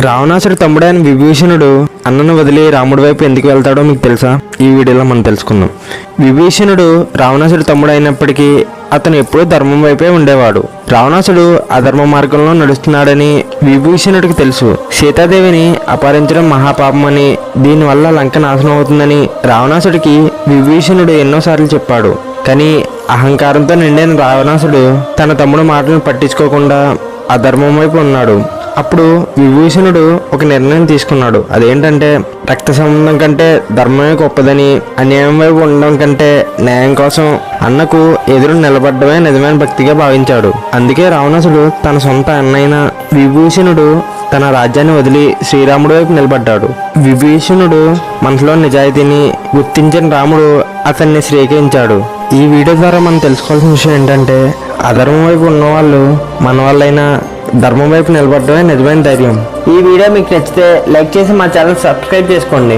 రావణాసుడు తమ్ముడైన విభీషణుడు అన్నను వదిలి రాముడి వైపు ఎందుకు వెళ్తాడో మీకు తెలుసా? ఈ వీడియోలో మనం తెలుసుకుందాం. విభీషణుడు రావణాసుడు తమ్ముడు అయినప్పటికీ అతను ఎప్పుడూ ధర్మం వైపే ఉండేవాడు. రావణాసుడు అధర్మ మార్గంలో నడుస్తున్నాడని విభీషణుడికి తెలుసు. సీతాదేవిని అపహరించడం మహాపాపమని దీనివల్ల లంక నాశనం అవుతుందని రావణాసుడికి విభీషణుడు ఎన్నోసార్లు చెప్పాడు. కానీ అహంకారంతో నిండిన రావణాసుడు తన తమ్ముడు మాటలను పట్టించుకోకుండా అధర్మం వైపు ఉన్నాడు. అప్పుడు విభూషణుడు ఒక నిర్ణయం తీసుకున్నాడు. అదేంటంటే రక్త సంబంధం కంటే ధర్మమే గొప్పదని అన్యాయం వైపు ఉండడం కంటే న్యాయం కోసం అన్నకు ఎదురు నిలబడ్డమే నిజమైన భక్తిగా భావించాడు. అందుకే రావణాసుడు తన సొంత అన్నైన విభూషణుడు తన రాజ్యాన్ని వదిలి శ్రీరాముడి వైపు నిలబడ్డాడు. విభీషణుడు మనసులో నిజాయితీని గుర్తించిన రాముడు అతన్ని శ్రీకరించాడు. ఈ వీడియో ద్వారా మనం తెలుసుకోవాల్సిన విషయం ఏంటంటే అధర్మం వైపు ఉన్నవాళ్ళు మన వాళ్ళైనా ధర్మం వైపు నిలబడడమే నిజమైన ధైర్యం. ఈ వీడియో మీకు నచ్చితే లైక్ చేసి మా ఛానల్ సబ్స్క్రైబ్ చేసుకోండి.